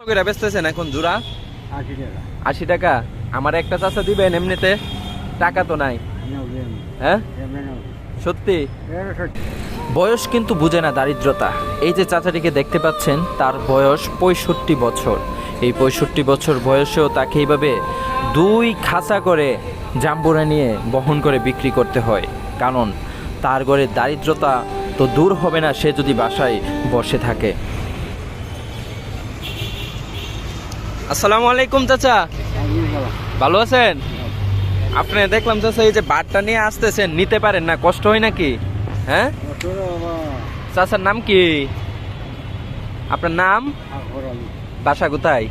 করে বেচতেছেন এখন জোড়া? আশি টাকা। আমার একটা চাষা দিবেন এমনিতে? টাকা তো নাই। হ্যাঁ? সত্যি? বয়স কিন্তু বুঝে না দারিদ্রতা। এই যে চাচাটিকে দেখতে পাচ্ছেন, তার বয়স পঁয়ষট্টি বছর। এই পঁয়ষট্টি বছর বয়সেও তাকে এইভাবে দুই খাঁচা করে জাম্বুরা নিয়ে বহন করে বিক্রি করতে হয়। কারণ তার ঘরে দারিদ্রতা তো দূর হবে না, সে যদি বাসায় বসে থাকে। আসসালামু আলাইকুম, চাচা। ভালো আছেন? আপনি দেখলাম, চাচা, এই যে বাটটা নিয়ে আসতেছেন, নিতে পারেন না, কষ্ট হয় নাকি? হ্যাঁ? চাচার নাম কি? আপনার নাম? বাসা কোথায়?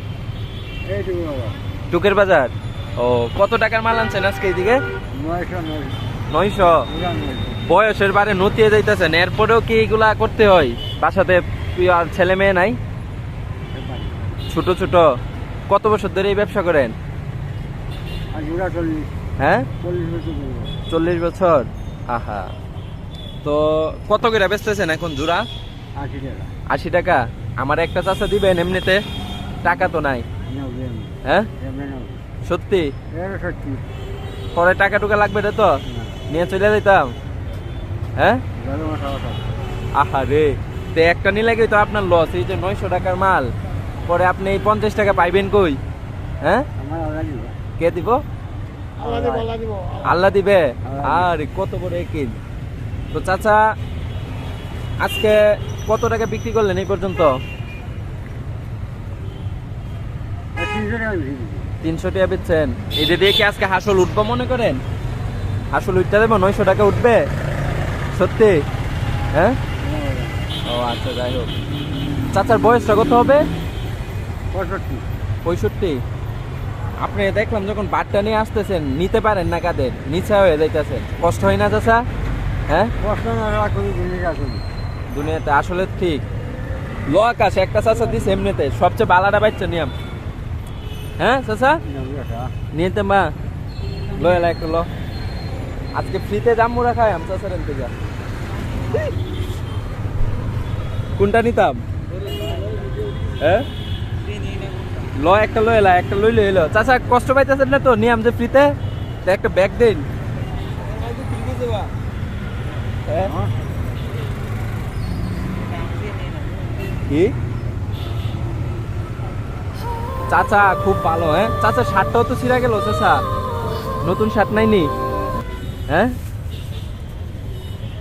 টুকের বাজার। ও, কত টাকার মাল আনছেন আজকে এইদিকে? নয়শো। বয়সের বারে নতিয়ে যাইতেছেন, এরপরেও কি এগুলা করতে হয়? বাসাতে আর ছেলে মেয়ে নাই? ছোট ছোট। কত বছর ধরে এই ব্যবসা করেন? হ্যাঁ? চল্লিশ বছর আহা। তো কত করে বেচতেছেন এখন জোড়া? আশি টাকা। আমার একটা চাষা দিবেন এমনিতে? টাকা তো নাই। হ্যাঁ? সত্যি? পরে টাকা টুকা লাগবে রে তো? নিয়ে চলে যেতাম হ্যাঁ? আহা রে। তো একটা নিলে তো আপনার লস এই যে নয়শো টাকার মাল। পরে আপনি এই পঞ্চাশ টাকা পাইবেন কই? হ্যাঁ? আমার আল্লাহ দিব। কে দিব? আল্লাহ দিব আল্লাহ দিব। আল্লাহ দিবে? আর কত বড় একিন তো চাচা আজকে কত টাকা বিক্রি করলেন এই পর্যন্ত? তিনশো টাকা তিনশো বেচছেন। এটা দিয়ে কি আজকে হাসল উঠবো মনে করেন? হাসল উঠতে দেবো নয়শো টাকা উঠবে? সত্যি? হ্যাঁ। ও আচ্ছা যাই হোক। চাচার বয়সটা কত হবে? পঁয়ষট্টি। পঁয়ষট্টি? আপনি দেখলাম যখন বাটটা নিয়ে আসতেছেন নিতে পারেন না কাদের? নিচা হয়ে যাইতেছেন কষ্ট হয় না চাচা? হ্যাঁ? কষ্ট না দুনিয়াতে আসলে ঠিক। লো আকাশ একটা চাচা দিছে এমনিতে। সবচেয়ে বালাটা বাচ্চা নিয়ম। হ্যাঁ চাচা? নিতে মা। লো এলা একটা লো। আজকে ফ্রিতে জাম্মু রাখাই আমি চাচার এনতে যা। কোনটা নিতাম? হ্যাঁ? ল, একটা লো এলা একটা লইলে এলো চাচা, কষ্ট পাইতেছেন না তো? নিয়ম যে ফ্রিতে একটা ব্যাগ দিন। হ্যাঁ? কি? চাচা, খুব ভালো হ্যাঁ? চাচা, শার্টটাও তো ছিঁড়া গেল, চাচা। নতুন শার্ট নাইনি। হ্যাঁ?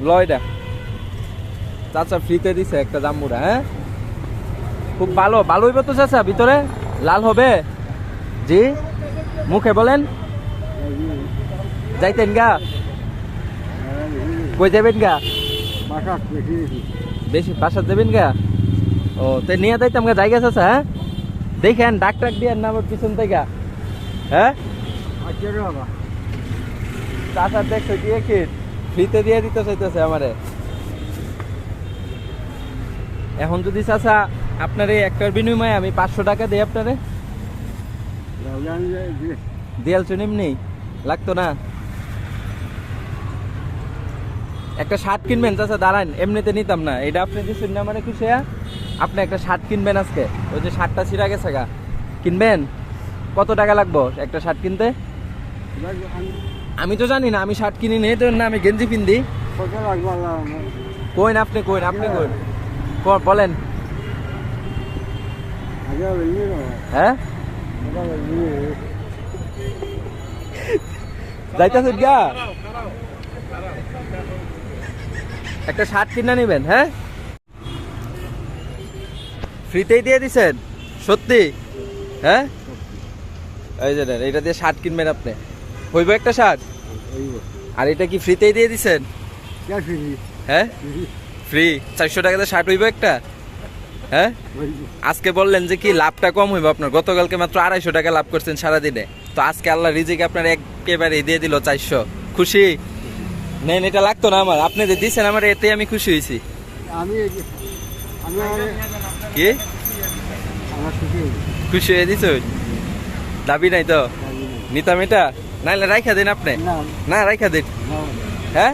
লয়টা চাচা ফ্রিতে দিছে একটা জাম্বুরা হ্যাঁ? খুব ভালো ভালো হইবে তো চাচা, ভিতরে? লাল হবে? জি? মুখে বলেন। যাইতেন গা। কই যাবেন গা? বেশি বাসা দেবেন গা? ও তো নিয়ে যাইতাম গা জায়গা আছে হ্যাঁ? দেখেন ডাক টাক দিয়ে না আমার পিছন থেকে। হ্যাঁ? আচ্ছা দেখছ দিয়ে কি ফ্রিতে দিয়ে দিতে চাইতেছে আমারে। এখন যদি চাচা আপনার এই একটার বিনিময়ে আমি পাঁচশো টাকা দিই আপনারে। যে দিয়াল এমনি লাগতো না। একটা শার্ট কিনবেন চাচা দাঁড়ান এমনিতে নিতাম না। এটা আপনি দিচ্ছেন না মানে খুশি? আপনি একটা শার্ট কিনবেন আজকে। ওই যে শার্টটা ছিঁড়া গেছে গা। কিনবেন? কত টাকা লাগবো একটা শার্ট কিনতে? আমি তো জানি না আমি শার্ট কিনি নেই তো না আমি গেঞ্জি আমার কইন আপনি কইন আপনি কইন। বলেন। হ্যাঁ? যাইতেছেন গা? একটা শার্ট কিনে নেবেন হ্যাঁ? ফ্রিতেই দিয়ে দিছেন? সত্যি? হ্যাঁ? এই যে এটা দিয়ে শার্ট কিনবেন আপনি। হইব একটা শার্ট? আর এটা কি ফ্রিতেই দিয়ে দিছেন? হ্যাঁ? ফ্রি চারশো টাকাতে শার্ট হইব একটা? হ্যাঁ? আজকে বললেন যে কি লাভটা কম হইব আপনার? গতকালকে মাত্র আড়াইশো টাকা লাভ করছেন সারাদিনে। তো আজকে আল্লাহ রিজিক আপনার একেবারে দিয়ে দিল চারশো। খুশি? নেন এটা লাগতো না আমার। আপনি যে দিচ্ছেন আমার এতে আমি খুশি হয়েছি। আমি কি? খুশি হয়ে দিছ? দাবি নাই তো? নিতাম এটা? নাইলে রাইখা দিন আপনি। না। না রাইখা দিন। হ্যাঁ?